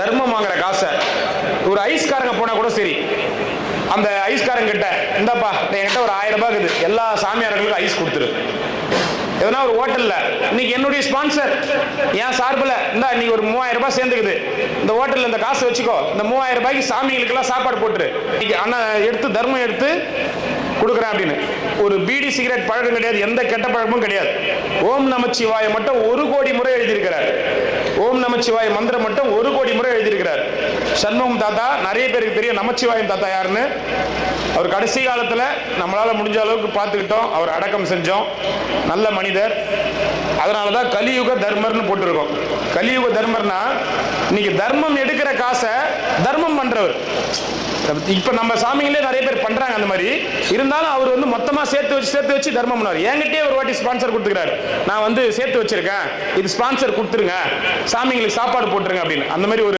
தர்மம் வாங்குற காசை. ஒரு ஐஸ்காரங்க போனா கூட சரி. அந்த ஐஸ்காரங்க கிட்ட இந்தாப்பா என்கிட்ட ஒரு ஆயிரம் ரூபாய் இருக்குது. எல்லா சாமியார்களுக்கும் ஐஸ் கொடுத்துரு. எதனா ஒரு ஹோட்டல்ல இன்னைக்கு என்னுடைய ஸ்பான்சர் என் சார்பில் இந்த இன்னைக்கு ஒரு மூவாயிரம் ரூபாய் சேர்ந்துக்குது. இந்த ஹோட்டல்ல இந்த காசு வச்சுக்கோ. இந்த மூவாயிரம் ரூபாய்க்கு சாமிகளுக்கெல்லாம் சாப்பாடு போட்டுரு. இன்னைக்கு அண்ணா எடுத்து தர்மம் எடுத்து கொடுக்குறேன் அப்படின்னு. ஒரு பீடி சிகரெட் பழக்கம் கிடையாது. எந்த கெட்ட பழக்கமும் கிடையாது. ஓம் நமச்சிவாய மட்டும் ஒரு கோடி முறை எழுதியிருக்கிறார். நமச்சிவாய மந்திரம் மட்டும் ஒரு கோடி முறை எழுதியிருக்கிறார். சண்முகம் தாத்தா நிறைய பேருக்கு தெரியும் நமச்சிவாயம் தாத்தா யாருன்னு? அவர் கடைசி காலத்தில் நம்மளால் முடிஞ்ச அளவுக்கு பார்த்துக்கிட்டோம். அவர் அடக்கம் செஞ்சோம். நல்ல மனிதர். அதனால தான் கலியுக தர்மர்னு போட்டிருக்கோம். கலியுக தர்மர்னா இன்னைக்கு தர்மம் எடுக்கிற காசை தர்மம் பண்ணுறவர் இப்போ நம்ம சாமிங்களே நிறைய பேர் பண்ணுறாங்க அந்த மாதிரி. இருந்தாலும் அவர் வந்து மொத்தமாக சேர்த்து வச்சு சேர்த்து வச்சு தர்மம் பண்ணார் என்கிட்டயே ஒரு வாட்டி ஸ்பான்சர் கொடுத்துக்கிறாரு. நான் வந்து சேர்த்து வச்சிருக்கேன். இது ஸ்பான்சர் கொடுத்துருங்க. சாமிங்களுக்கு சாப்பாடு போட்டுருங்க அப்படின்னு. அந்த மாதிரி ஒரு